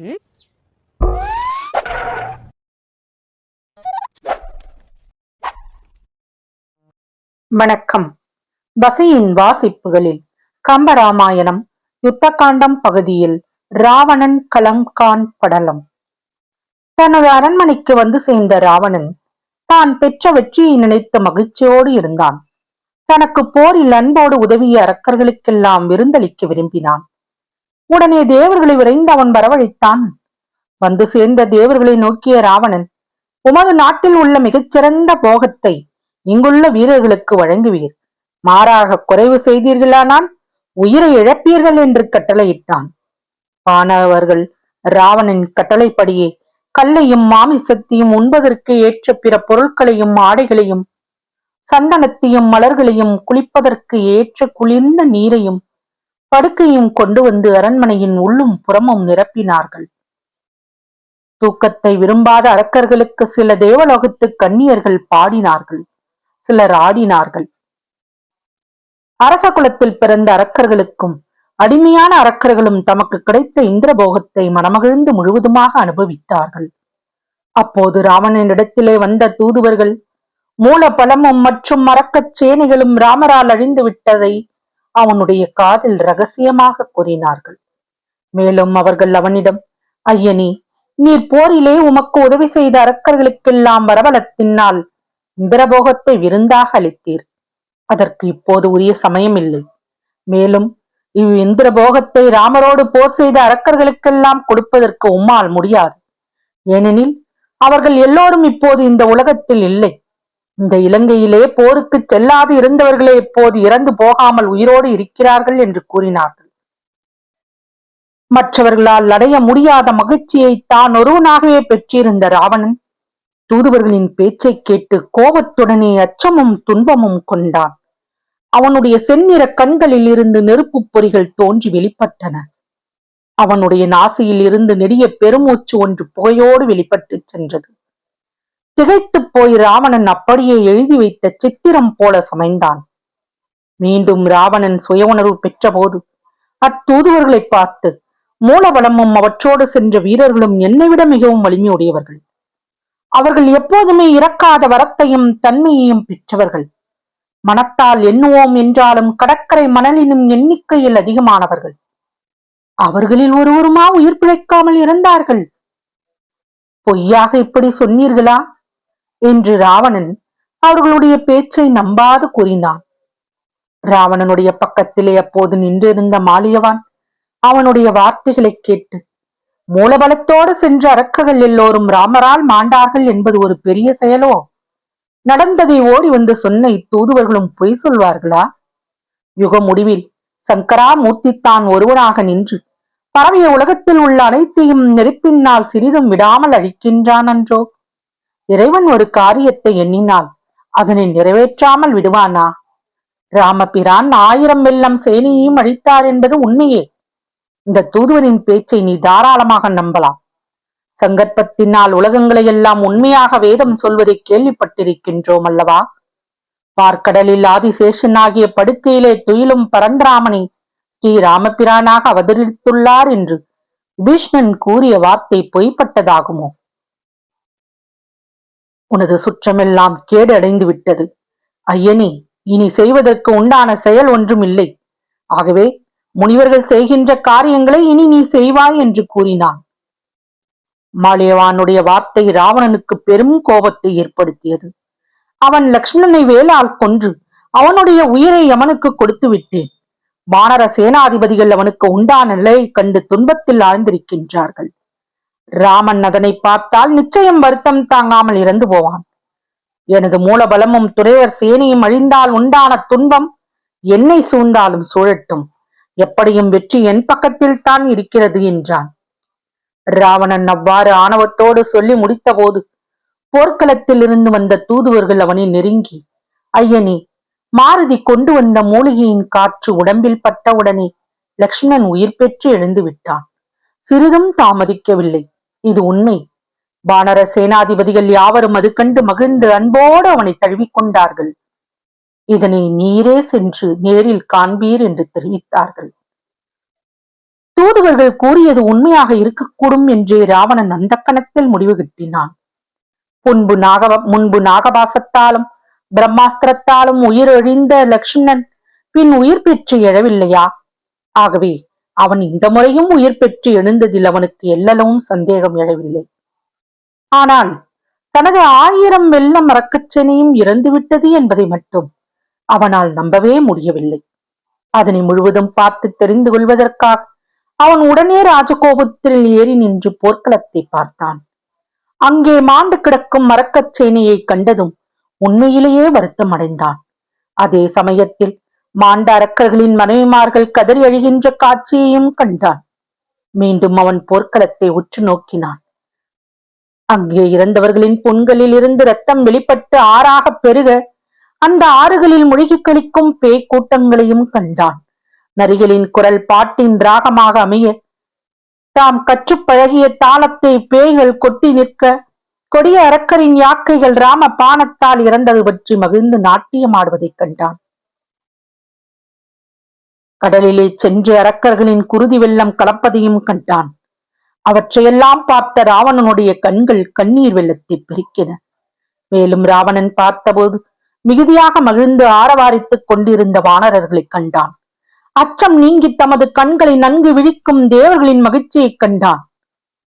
ம் வணக்கம். வசையின் வாசிப்புகளில் கம்பராமாயணம் யுத்தகாண்டம் பகுதியில் ராவணன் கலங்கான் படலம். தனது அரண்மனைக்கு வந்து சேர்ந்த ராவணன் தான் பெற்ற வெற்றியை நினைத்து மகிழ்ச்சியோடு இருந்தான். தனக்கு போரில் அன்போடு உதவிய அரக்கர்களுக்கெல்லாம் விருந்தளிக்க விரும்பினான். உடனே தேவர்களை விரைந்து அவன் வரவழைத்தான். வந்து சேர்ந்த தேவர்களை நோக்கிய ராவணன் உமது நாட்டில் உள்ள மிகச்சிறந்த போகத்தை இங்குள்ள வீரர்களுக்கு வழங்குவீர். மாறாக குறைவு செய்தீர்களானால் உயிரை இழப்பீர்கள் என்று கட்டளையிட்டான். வானவர்கள் ராவணன் கட்டளைப்படியே கல்லையும் மாமிசத்தையும் உண்பதற்கு ஏற்ற பிற பொருட்களையும் ஆடைகளையும் சந்தனத்தையும் மலர்களையும் குளிப்பதற்கு ஏற்ற குளிர்ந்த நீரையும் படுக்கையும் கொண்டு வந்து அரண்மனையின் உள்ளும் புறமும் நிரப்பினார்கள். தூக்கத்தை விரும்பாத அரக்கர்களுக்கு சில தேவலோகத்து கன்னியர்கள் பாடினார்கள் சிலர் ஆடினார்கள். அரச குலத்தில் பிறந்த அரக்கர்களுக்கும் அடிமையான அரக்கர்களும் தமக்கு கிடைத்த இந்திரபோகத்தை மனமகிழ்ந்து முழுவதுமாக அனுபவித்தார்கள். அப்போது ராவணனிடத்திலே வந்த தூதுவர்கள் மூல பலமும் மற்றும் மரக்கச் சேனைகளும் ராமரால் அழிந்து விட்டதை அவனுடைய காதில் ரகசியமாக கூறினார்கள். மேலும் அவர்கள் அவனிடம் ஐயனி நீர் போரிலே உமக்கு உதவி செய்த அரக்கர்களுக்கெல்லாம் வரவலத்தினால் இந்திரபோகத்தை விருந்தாக அளித்தீர். அதற்கு இப்போது உரிய சமயமில்லை. மேலும் இவ் இந்திரபோகத்தை ராமரோடு போர் செய்த அரக்கர்களுக்கெல்லாம் கொடுப்பதற்கு உம்மால் முடியாது. ஏனெனில் அவர்கள் எல்லோரும் இப்போது இந்த உலகத்தில் இல்லை. இந்த இலங்கையிலே போருக்கு செல்லாது இருந்தவர்களே இப்போது இறந்து போகாமல் உயிரோடு இருக்கிறார்கள் என்று கூறினார்கள். மற்றவர்களால் அடைய முடியாத மகிழ்ச்சியை தான் ஒருவனாகவே பெற்றிருந்த ராவணன் தூதுவர்களின் பேச்சை கேட்டு கோபத்துடனே அச்சமும் துன்பமும் கொண்டான். அவனுடைய செந்நிற கண்களில் இருந்து நெருப்புப் பொறிகள் தோன்றி வெளிப்பட்டன. அவனுடைய நாசியில் இருந்து நெடிய பெருமூச்சு ஒன்று புகையோடு வெளிப்பட்டுச் சென்றது. திகைத்துப் போய் ராவணன் அப்படியே எழுதி வைத்த சித்திரம் போல சமைந்தான். மீண்டும் ராவணன் சுய உணர்வு பெற்றபோது அத்தூதுவர்களை பார்த்து மூலபலமும் அவற்றோடு சென்ற வீரர்களும் என்னை விட மிகவும் வலிமையுடையவர்கள். அவர்கள் எப்போதுமே இறக்காத வரத்தையும் தன்மையையும் பெற்றவர்கள். மனத்தால் எண்ணுவோம் என்றாலும் கடற்கரை மணலினும் எண்ணிக்கையில் அதிகமானவர்கள். அவர்களில் ஒருவருமா உயிர் பிழைக்காமல் இறந்தார்கள்? பொய்யாக இப்படி சொன்னீர்களா? என்று ராவணன் அவர்களுடைய பேச்சை நம்பாது கூறினான். ராவணனுடைய பக்கத்திலே அப்போது நின்றிருந்த மாலியவான் அவனுடைய வார்த்தைகளை கேட்டு மூலபலத்தோடு சென்ற அரக்கர்கள் எல்லோரும் ராமரால் மாண்டார்கள் என்பது ஒரு பெரிய செயலோ? நடந்ததை ஓடி வந்து சொன்ன இத்தூதுவர்களும் பொய் சொல்வார்களா? யுக முடிவில் சங்கரா மூர்த்தி தான் ஒருவனாக நின்று பரவிய உலகத்தில் உள்ள அனைத்தையும் நெருப்பினால் சிறிதும் விடாமல் அழிக்கின்றான் அன்றோ? இறைவன் ஒரு காரியத்தை எண்ணினால் அதனை நிறைவேற்றாமல் விடுவானா? ராமபிரான் ஆயிரம் வெள்ளம் சேனையையும் அழித்தார் என்பது உண்மையே. இந்த தூதுவரின் பேச்சை நீ தாராளமாக நம்பலாம். சங்கற்பத்தினால் உலகங்களை எல்லாம் உண்மையாக வேதம் சொல்வதை கேள்விப்பட்டிருக்கின்றோம் அல்லவா? பார்க்கடலில் ஆதிசேஷன் ஆகிய படுக்கையிலே துயிலும் பரந்தராமனை ஸ்ரீ ராமபிரானாக அவதரித்துள்ளார் என்று விபீஷ்ணன் கூறிய வார்த்தை பொய்ப்பட்டதாகுமோ? உனது சுற்றமெல்லாம் கேடு அடைந்து விட்டது. ஐயனே இனி செய்வதற்கு உண்டான செயல் ஒன்றும் இல்லை. ஆகவே முனிவர்கள் செய்கின்ற காரியங்களை இனி நீ செய்வாய் என்று கூறினான். மாலியவானுடைய வார்த்தை ராவணனுக்கு பெரும் கோபத்தை ஏற்படுத்தியது. அவன் லக்ஷ்மணனை வேலால் கொன்று அவனுடைய உயிரை அவனுக்கு கொடுத்து விட்டேன். வானர சேனாதிபதிகள் அவனுக்கு உண்டான நிலையை கண்டு துன்பத்தில் ஆழ்ந்திருக்கின்றார்கள். ராமன் அதனை பார்த்தால் நிச்சயம் வருத்தம் தாங்காமல் இறந்து போவான். எனது மூலபலமும் துறைவர் சேனையும் அழிந்தால் உண்டான துன்பம் என்னை சூழ்ந்தாலும் சூழட்டும். எப்படியும் வெற்றி என் பக்கத்தில் தான் இருக்கிறது என்றான். ராவணன் அவ்வாறு ஆணவத்தோடு சொல்லி முடித்தபோது போர்க்களத்தில் இருந்து வந்த தூதுவர்கள் அவனை நெருங்கி ஐயனே மாருதி கொண்டு வந்த மூலிகையின் காற்று உடம்பில் பட்டவுடனே லக்ஷ்மணன் உயிர் பெற்று எழுந்து விட்டான். சிறிதும் தாமதிக்கவில்லை. இது உண்மை. வானர சேனாதிபதிகள் யாவரும் அது கண்டு மகிழ்ந்து அன்போடு அவனை தழுவிக்கொண்டார்கள். இதனை நீரே சென்று நேரில் காண்பீர் என்று தெரிவித்தார்கள். தூதுவர்கள் கூறியது உண்மையாக இருக்கக்கூடும் என்றே ராவணன் அந்த கணத்தில் முடிவு கட்டினான். முன்பு நாக முன்பு நாகபாசத்தாலும் பிரம்மாஸ்திரத்தாலும் உயிரிழந்த லக்ஷ்மணன் பின் உயிர் பெற்று எழவில்லையா? ஆகவே அவன் இந்த முறையும் உயிர் பெற்று எழுந்ததில் அவனுக்கு எல்லளவும் சந்தேகம் எழவில்லை. ஆனால் தனது ஆயிரம் வெள்ள மரக்கச்சனையும் இறந்துவிட்டது என்பதை மட்டும் அவனால் நம்பவே முடியவில்லை. அதனை முழுவதும் பார்த்து தெரிந்து கொள்வதற்காக அவன் உடனே ராஜகோபத்தில் ஏறி நின்று போர்க்களத்தை பார்த்தான். அங்கே மாண்டு கிடக்கும் மரக்கச்சேனையை கண்டதும் உண்மையிலேயே வருத்தம் அடைந்தான் அதே சமயத்தில் மாண்ட அரக்கர்களின் மனைவிமார்கள் கதறி அழிகின்ற காட்சியையும் கண்டான். மீண்டும் அவன் போர்க்களத்தை உற்று நோக்கினான். அங்கே இறந்தவர்களின் புண்களில் இருந்து ரத்தம் வெளிப்பட்டு ஆறாக பெருக அந்த ஆறுகளில் முழுகி கழிக்கும் பேய் கூட்டங்களையும் கண்டான். நரிகளின் குரல் பாட்டின் ராகமாக அமைய தாம் கற்றுப் பழகிய தாளத்தை பேய்கள் கொட்டி நிற்க கொடிய அரக்கரின் யாக்கைகள் ராம பானத்தால் இறந்தது பற்றி மகிழ்ந்து நாட்டியமாடுவதைக் கண்டான். கடலிலே சென்று அரக்கர்களின் குருதி வெள்ளம் கலப்பதையும் கண்டான். அவற்றையெல்லாம் பார்த்த ராவணனுடைய கண்கள் கண்ணீர் வெள்ளத்தை பெருக்கின. மேலும் ராவணன் பார்த்தபோது மிகுதியாக மகிழ்ந்து ஆரவாரித்துக் கொண்டிருந்த வானரர்களைக் கண்டான். அச்சம் நீங்கி தமது கண்களை நன்கு விழிக்கும் தேவர்களின் மகிழ்ச்சியைக் கண்டான்.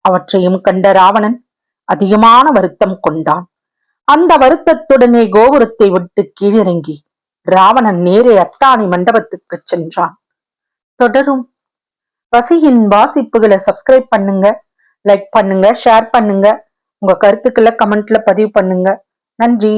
அவற்றையும் கண்ட ராவணன் அதிகமான வருத்தம் கொண்டான். அந்த வருத்தத்துடனே கோபுரத்தை விட்டு கீழிறங்கி ராவணன் நேரே அத்தானி மண்டபத்துக்கு சென்றான். தொடரும். வசியின் வாசிப்புகளை சப்ஸ்கிரைப் பண்ணுங்க லைக் பண்ணுங்க ஷேர் பண்ணுங்க. உங்க கருத்துக்களை கமெண்ட்ல பதிவு பண்ணுங்க. நன்றி.